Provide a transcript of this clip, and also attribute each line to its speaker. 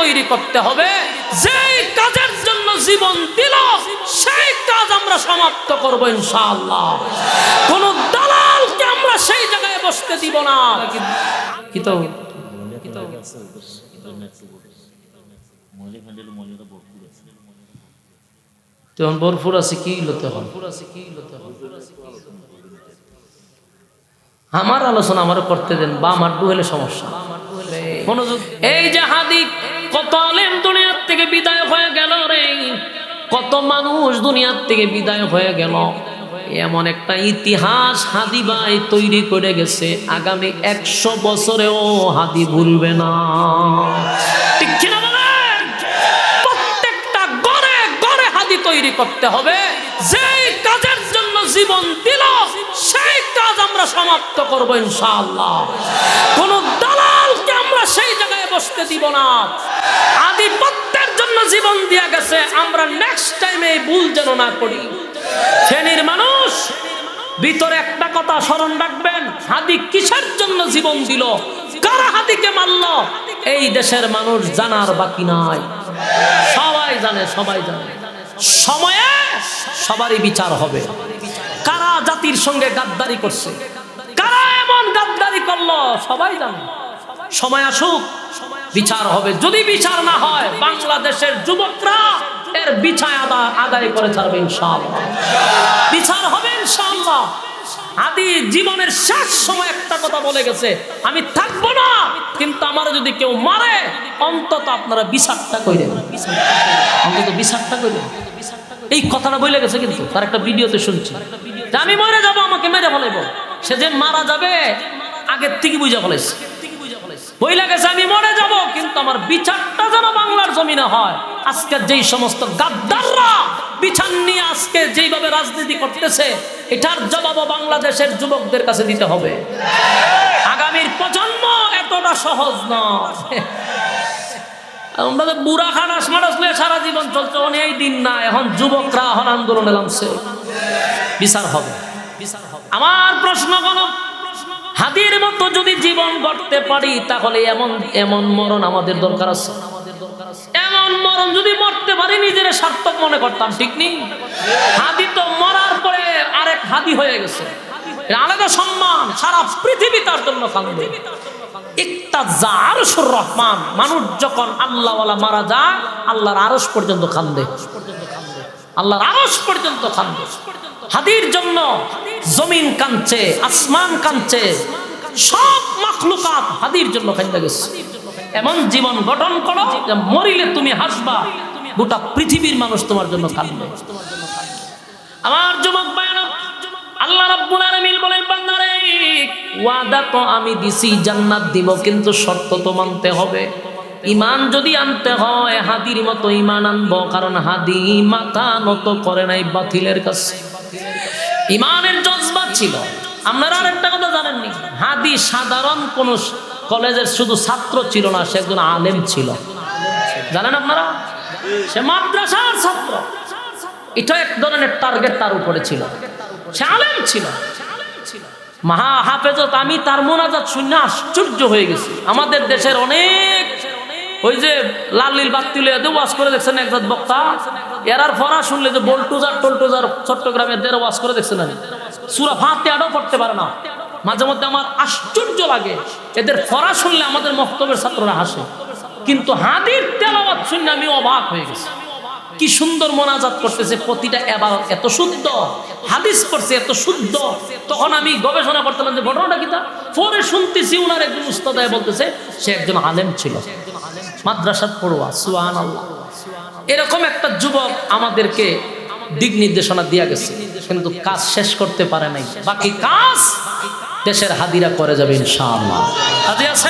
Speaker 1: তৈরি করতে হবে। যেই কাজের জন্য জীবন দিল সেই কাজ আমরা সমাপ্ত করব ইনশাআল্লাহ। কোন দালালকে আমরা সেই জায়গায় বসতে দিব না। কি তো? আছে কি লতে আমার আলোচনা আমার করতে দেন বা আমার হলে সমস্যা। এই যে হাদি কত আলেম দুনিয়ার থেকে বিদায় হয়ে গেল রে। কত মানুষ দুনিয়ার থেকে বিদায় হয়ে গেল। এমন একটা ইতিহাস হাদি ভাই তৈরি করে গেছে। আগামী একশো বছরেও হাদি ভুলবে না। ঠিক প্রত্যেকটা হাদি তৈরি করতে হবে। যেই কাজের জন্য জীবন দিল, সেই কাজ আমরা সমাপ্ত করব ইনশাআল্লাহ। কোন দালালকে আমরা সেই জায়গায় বসতে দিব না। আধিপত্যের জন্য জীবন দিয়া গেছে, আমরা নেক্সট টাইমে এই ভুল যেন না করি। শ্রেণির মানুষ, ভিতরে একটা কথা স্মরণ রাখবেন, হাদি কিসের জন্য জীবন দিল? কারা হাদিকে মারল? এই দেশের মানুষ জানার বাকি নাই। সবাই জানে সবাই জানে। সময়ে সবারই বিচার হবে। কারা জাতির সঙ্গে গাদ্দারি করছে? কারা এমন গাদ্দারি করল? সবাই জানে। সময় আসুক। বিচার হবে। যদি বিচার না হয়, বাংলাদেশের যুবকরা এর বিচার আদা- আদায় করে ছাড়বে ইনশাআল্লাহ। বিচার হবে ইনশাআল্লাহ। আদি জীবনের শেষ সময় একটা কথা বলে গেছে, আমি থাকব না, কিন্তু আমার যদি কেউ মারে, অন্তত আপনারা বিচারটা কইরেন। অন্তত বিচারটা কইরেন। এই কথাটা বলে গেছে কিন্তু, তার একটা ভিডিওতে শুনছি। আমি মরে যাব, আমাকে মেরে ফেলাইব। সে যে মারা যাবে, আগের থেকে বুঝা ফেলাইছে। বইলা গেছে আমি মরে যাব, কিন্তু আমার বিচারটা যেন বাংলার জমিনে হয়। আজকের যেই সমস্ত গাদ্দাররা বিচার নিয়ে আজকে যেইভাবে রাজনীতি করতেছে, এটার জবাবও বাংলাদেশের যুবকদের কাছে দিতে হবে। আগামীর প্রজন্ম এতটা সহজ নয় বুড়া নিয়ে সারা জীবন চলছে, অনেক দিন না, এখন যুবকরা এখন আন্দোলনে নামছে। বিচার হবে। আমার প্রশ্ন কোন হাতির মতো যদি জীবন গড়তে পারি, তাহলে এমন এমন মরণ আমাদের দরকার আছে। এমন মরণ যদি মরতে পারি, নিজের সার্থক মনে করতাম, ঠিক নেই? হাদি তো মরার পরে আরেক হাদি হয়ে গেছে। আলাদা সম্মান, সারা পৃথিবী তার জন্য কান্দে রহমান, মানুষ যখন আল্লাহওয়ালা মারা যায়, আল্লাহর আরস পর্যন্ত কান্দে আল্লাহর আরস পর্যন্ত কান্দে হাদির জন্য জমিন কাঁদছে, আসমান কাঁদছে, সব মাখলুকাত হাদির জন্য কান্দে গেছে। এমন জীবন গঠন করো যে মরিলে তুমি হাসবা, গোটা পৃথিবীর মানুষ তোমার জন্য কাঁদবে। আমার যুবক বায়না আল্লাহ রাব্বুল আলামিন বলেন, বান্দারে, ওয়াদা তো আমি দিছি, জান্নাত দিব, কিন্তু শর্ত তো মানতে হবে। ইমান যদি আনতে হয়, হাদির মতো ইমান আনব, কারণ হাদি মাথা নত করে নাই বাতিলের কাছে। ইমানের জজবা ছিল। আপনারা আর একটা কথা জানেননি? হাদি সাধারণ কোন কলেজের শুধু ছাত্র ছিল না, সে একজন আলেম ছিল। জানেন আপনারা? সে মাদ্রাসার ছাত্র। এটা এক ধরনের টার্গেট তার উপরে ছিল। সে আলেম ছিল। মহা হাফেজত আমি তার মোনাজাত শূন্য আশ্চর্য হয়ে গেছি। আমাদের দেশের অনেক ওই যে লালিল বাত্তিলে ওয়াজ করে দেখছেন একজন বক্তা? এরার ফরা শুনলে যে বল্টুজার টল্টুজার চট্টগ্রামের দের ওয়াজ করে দেখছেন আমি সুরা ফাঁতে আডও পড়তে পারে না। মাঝে মধ্যে আমার আশ্চর্য লাগে। এদের ফরা শুনলে আমাদের মক্তবের ছাত্ররা হাসে। কিন্তু হাদির তেলাওয়াত শুনলে আমি অবাক হয়ে গেছি। কি সুন্দর মোনাজাত করতেছে, প্রতিটা এবার এত শুদ্ধ, হাদিস করছে এত শুদ্ধ। তখন আমি গবেষণা করতাম যে ঘটনাটা কি তা? পরে শুনতেছি উনার একজন উস্তাদায় বলতেছে, সে একজন আলেম ছিল। মাদ্রাসাত পড়ুয়া সুহান আল্লাহ এরকম একটা যুবক আমাদেরকে দিক নির্দেশনা দিয়া গেছে, কিন্তু কাজ শেষ করতে পারে নাই। বাকি কাজ দেশের হাদিরা করে যাবে ইনশাআল্লাহ। আছে?